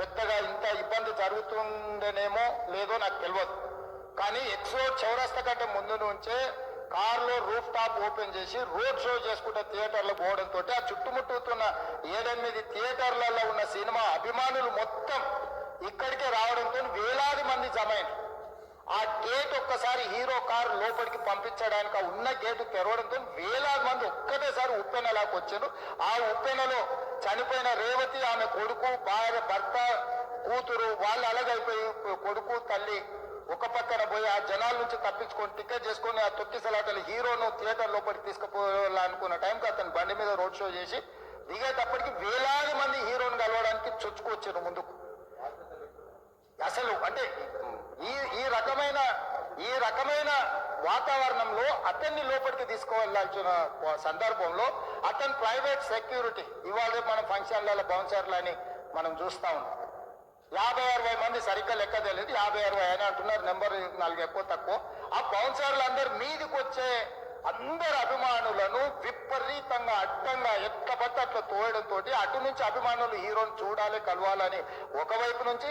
పెద్దగా ఇంత ఇబ్బంది జరుగుతుందనేమో లేదో నాకు తెలియదు కానీ ఎక్సో చౌరస్తా కంటే ముందు నుంచే కారులో రూఫ్ టాప్ ఓపెన్ చేసి రోడ్ షో చేసుకుంటే థియేటర్లు పోవడంతో ఆ చుట్టుముట్టుతున్న ఏడెనిమిది థియేటర్లలో ఉన్న సినిమా అభిమానులు మొత్తం ఇక్కడికే రావడంతో వేలాది మంది జమైంది ఆ గేట్ ఒక్కసారి హీరో కారు లోపలికి పంపించడానికి ఉన్న గేటు తెరవడంతో వేలాది ఉప్పెనలాకి వచ్చాను ఆ ఉప్పెనలో చనిపోయిన రేవతి ఆమె కొడుకు భార్య భర్త కూతురు వాళ్ళు అలగైపోయి కొడుకు తల్లి ఒక పక్కన పోయి ఆ జనాల నుంచి తప్పించుకొని టికెట్ చేసుకొని ఆ తొక్కిసలాటలు హీరోను థియేటర్ లోపలికి తీసుకుపోవాలనుకున్న టైంకి అతను బండి మీద రోడ్ షో చేసి దిగేటప్పటికి వేలాది మంది హీరోని కలవడానికి చొచ్చుకొచ్చారు ముందుకు. అసలు అంటే ఈ ఈ రకమైన ఈ రకమైన వాతావరణంలో అతన్ని లోపలికి తీసుకువెళ్ళాల్సిన సందర్భంలో అతను ప్రైవేట్ సెక్యూరిటీ ఇవాళ మన ఫంక్షన్లలో బౌన్సర్లని మనం చూస్తా ఉన్నాం. యాభై అరవై మంది సరిగ్గా లెక్క తెలియదు. యాభై అరవై అని అంటున్నారు నెంబర్ నాలుగు ఎక్కువ తక్కువ. ఆ బౌన్సర్లు అందరు మీదికి వచ్చే అందరు అభిమానులను విపరీతంగా అడ్డంగా ఎట్ల పట్టు అట్లా తోయడంతో అటు నుంచి అభిమానులు హీరోని చూడాలి కలవాలని ఒకవైపు నుంచి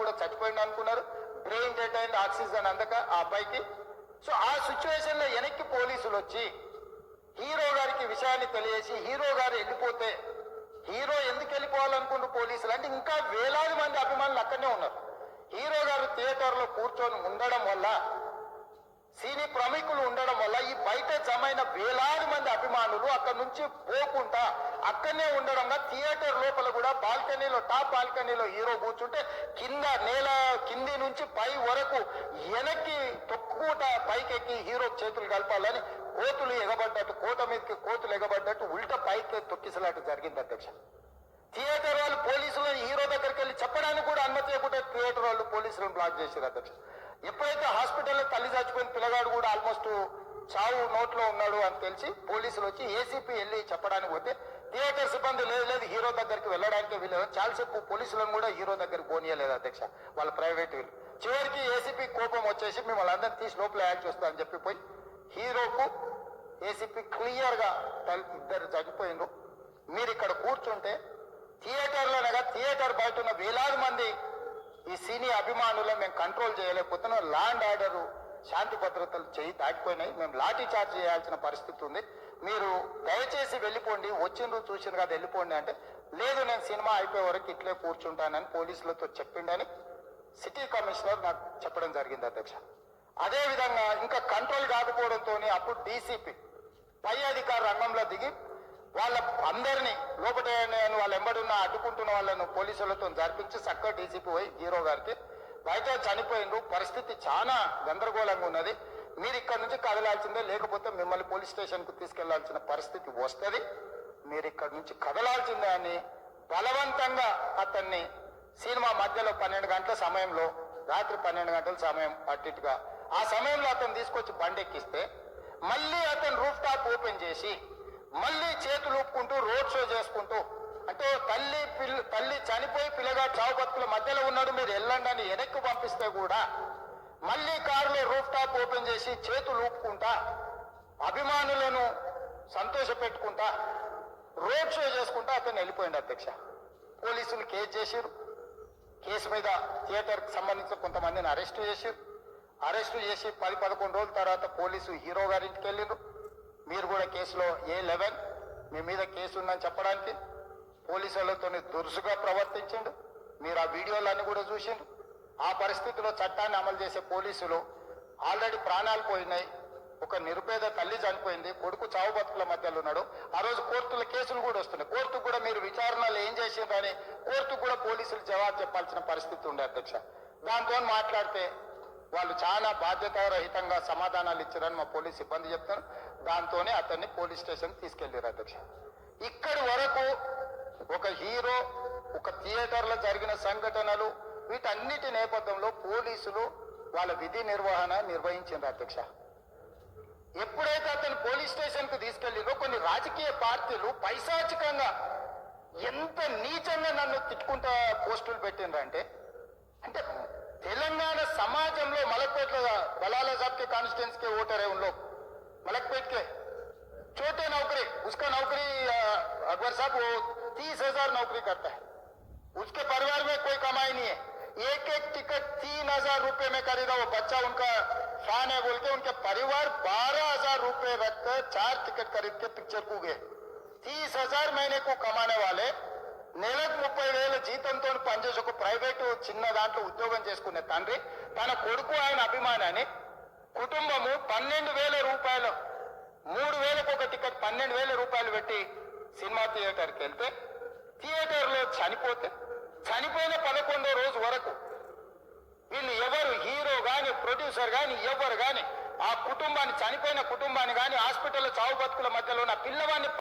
కూడా చచ్చిపోయింది అనుకున్నారు. బ్రెయిన్ డెడ్ అయింది ఆక్సిజన్ అందక ఆ అబ్బాయికి. సో ఆ సిచ్యువేషన్లో వెనక్కి పోలీసులు వచ్చి హీరో గారికి విషయాన్ని తెలియజేసి హీరో గారు వెళ్ళిపోతే హీరో ఎందుకు వెళ్ళిపోవాలనుకుంటూ పోలీసులు? అంటే ఇంకా వేలాది మంది అభిమానులు అక్కడనే ఉన్నారు. హీరో గారు థియేటర్లో కూర్చొని ఉండడం వల్ల సినీ ప్రముఖులు ఉండడం వల్ల ఈ బయట జమైన వేలాది మంది అభిమానులు అక్కడ నుంచి పోకుండా అక్కడనే ఉండడంగా థియేటర్ లోపల కూడా బాల్కనీలో టాప్ బాల్కనీలో హీరో కూర్చుంటే కింద నేల కింది నుంచి పై వరకు వెనక్కి తొక్కుట పైకెక్కి హీరో చేతులు కలపాలని కోతులు ఎగబడ్డట్టు కోట మీదకి కోతులు ఎగబడ్డట్టు ఉల్ట పైకి తొక్కిసలాట జరిగింది అధ్యక్ష. థియేటర్ వాళ్ళు పోలీసులను హీరో దగ్గరికి వెళ్ళి చెప్పడానికి కూడా అనుమతి లేకుండా థియేటర్ వాళ్ళు పోలీసులను బ్లాక్ చేశారు అధ్యక్ష. ఎప్పుడైతే హాస్పిటల్లో తల్లి చచ్చిపోయిన పిల్లగాడు కూడా ఆల్మోస్ట్ చావు నోట్లో ఉన్నాడు అని తెలిసి పోలీసులు వచ్చి ఏసీపీ వెళ్ళి చెప్పడానికి పోతే థియేటర్ సిబ్బంది లేదు లేదు హీరో దగ్గరికి వెళ్ళడానికి వీళ్ళు చాలాసేపు పోలీసులను కూడా హీరో దగ్గరికి పోనీయలేదు అధ్యక్ష వాళ్ళ ప్రైవేట్ వీళ్ళు చివరికి ఏసీపీ కోపం వచ్చేసి మిమ్మల్ని అందరినీ తీసి లోపల యాడ్ చేస్తా అని చెప్పి పోయి హీరోకు ఏసీపీ క్లియర్గా ఇద్దరు చనిపోయిండ్రు. మీరు ఇక్కడ కూర్చుంటే థియేటర్లోనగా థియేటర్ బయట ఉన్న వేలాది మంది ఈ సినీ అభిమానులను మేము కంట్రోల్ చేయలేకపోతున్నాం. ల్యాండ్ ఆర్డర్ శాంతి భద్రతలు చేయి దాటిపోయినాయి మేము లాఠీ చార్జ్ చేయాల్సిన పరిస్థితి ఉంది. మీరు దయచేసి వెళ్ళిపోండి వచ్చిండ్రు చూసిండ్రు కదా వెళ్ళిపోండి అంటే లేదు నేను సినిమా అయిపోయే వరకు ఇట్లే కూర్చుంటానని పోలీసులతో చెప్పిండని సిటీ కమిషనర్ నాకు చెప్పడం జరిగింది అధ్యక్ష. అదే విధంగా ఇంకా కంట్రోల్ కాకపోవడంతో అప్పుడు డీసీపీ పై అధికార రంగంలో దిగి వాళ్ళ అందరినీ లోపల నేను వాళ్ళ ఎంబడున్న అడ్డుకుంటున్న వాళ్ళను పోలీసులతో జరిపించి చక్కగా డీసీపీ పోయి హీరో గారికి బయట చనిపోయిండ్రు పరిస్థితి చాలా గందరగోళంగా ఉన్నది. మీరు ఇక్కడ నుంచి కదలాల్సిందే లేకపోతే మిమ్మల్ని పోలీస్ స్టేషన్కు తీసుకెళ్ళాల్సిన పరిస్థితి వస్తుంది. మీరు ఇక్కడ నుంచి కదలాల్సిందే అని బలవంతంగా అతన్ని సినిమా మధ్యలో పన్నెండు గంటల సమయంలో రాత్రి పన్నెండు గంటల సమయం అట్టిట్టుగా ఆ సమయంలో అతను తీసుకొచ్చి బండెక్కిస్తే మళ్ళీ అతను రూఫ్ టాప్ ఓపెన్ చేసి మళ్ళీ చేతులు ఊపుకుంటూ రోడ్ షో చేసుకుంటూ అంటే తల్లి పిల్ల తల్లి చనిపోయి పిల్లగా చావు బతుకుల మధ్యలో ఉన్నాడు మీరు వెళ్ళండి అని వెనక్కి పంపిస్తే కూడా మళ్ళీ కారులో రూఫ్ టాప్ ఓపెన్ చేసి చేతులు ఊపుకుంటా అభిమానులను సంతోష పెట్టుకుంటా రోడ్ షో చేసుకుంటా అతను వెళ్ళిపోయింది అధ్యక్ష. పోలీసులు కేసు చేసిరు కేసు మీద థియేటర్కి సంబంధించిన కొంతమందిని అరెస్ట్ చేసిరు అరెస్ట్ చేసి పది పదకొండు రోజుల తర్వాత పోలీసు హీరో గారింటికి వెళ్ళిండ్రు. మీరు కూడా కేసులో ఏ లెవెన్ మీ మీద కేసు ఉందని చెప్పడానికి పోలీసులతో దురుసుగా ప్రవర్తించిండు. మీరు ఆ వీడియోలన్నీ కూడా చూసిండ్రు. ఆ పరిస్థితిలో చట్టాన్ని అమలు చేసే పోలీసులు ఆల్రెడీ ప్రాణాలు పోయినాయి. ఒక నిరుపేద తల్లి చనిపోయింది. కొడుకు చావు బతుకుల మధ్యలో ఉన్నాడు. ఆ రోజు కోర్టుల కేసులు కూడా వస్తున్నాయి. కోర్టుకు కూడా మీరు విచారణలు ఏం చేసిండ్రని కోర్టుకు కూడా పోలీసులు జవాబు చెప్పాల్సిన పరిస్థితి ఉండే అధ్యక్ష. దాంతో మాట్లాడితే వాళ్ళు చాలా బాధ్యతారహితంగా సమాధానాలు ఇచ్చారని మా పోలీస్ సిబ్బంది చెప్తారు దాంతోనే అతన్ని పోలీస్ స్టేషన్ తీసుకెళ్ళారు అధ్యక్ష. ఇక్కడి వరకు ఒక హీరో ఒక థియేటర్లో జరిగిన సంఘటనలు వీటన్నిటి నేపథ్యంలో పోలీసులు వాళ్ళ విధి నిర్వహణ నిర్వహించింది అధ్యక్ష. ఎప్పుడైతే అతను పోలీస్ స్టేషన్కు తీసుకెళ్ళిందో కొన్ని రాజకీయ పార్టీలు పైశాచికంగా ఎంత నీచంగా నన్ను తిట్టుకుంటా పోస్టులు పెట్టిండ్రంటే అంటే తెలంగాణ సమాజంలో మలక్పేట బలాల సాబ్కే కాన్స్టిట్యున్సీకే ఓటర్ ఉంలో మलकपेट छोटे చోటే उसका नौकरी अकबर అక్బర్ సాబ్ तीस हजार नौकरी करता है उसके परिवार एक एक टिकट तीन हजार रुपए में खरीदा वो बच्चा उनका फैन है बोल के उनके परिवार बारह हजार रुपए रखकर चार टिकट खरीद के पिक्चर को गए तीस हजार महीने को कमाने वाले నెలకు ముప్పై వేల జీతంతో పనిచేసి ఒక ప్రైవేటు చిన్న దాంట్లో ఉద్యోగం చేసుకునే తండ్రి తన కొడుకు ఆయన అభిమానాన్ని కుటుంబము పన్నెండు వేల రూపాయలు మూడు వేలకు ఒక టికెట్ పన్నెండు వేల రూపాయలు పెట్టి సినిమా థియేటర్కి వెళ్తే థియేటర్లో చనిపోతే చనిపోయిన పదకొండో రోజు వరకు వీళ్ళు ఎవరు హీరో కానీ ప్రొడ్యూసర్ కానీ ఎవరు కానీ ఆ కుటుంబాన్ని చనిపోయిన కుటుంబాన్ని కానీ హాస్పిటల్లో చావు బతుకుల మధ్యలో ఉన్న పిల్లవాడిని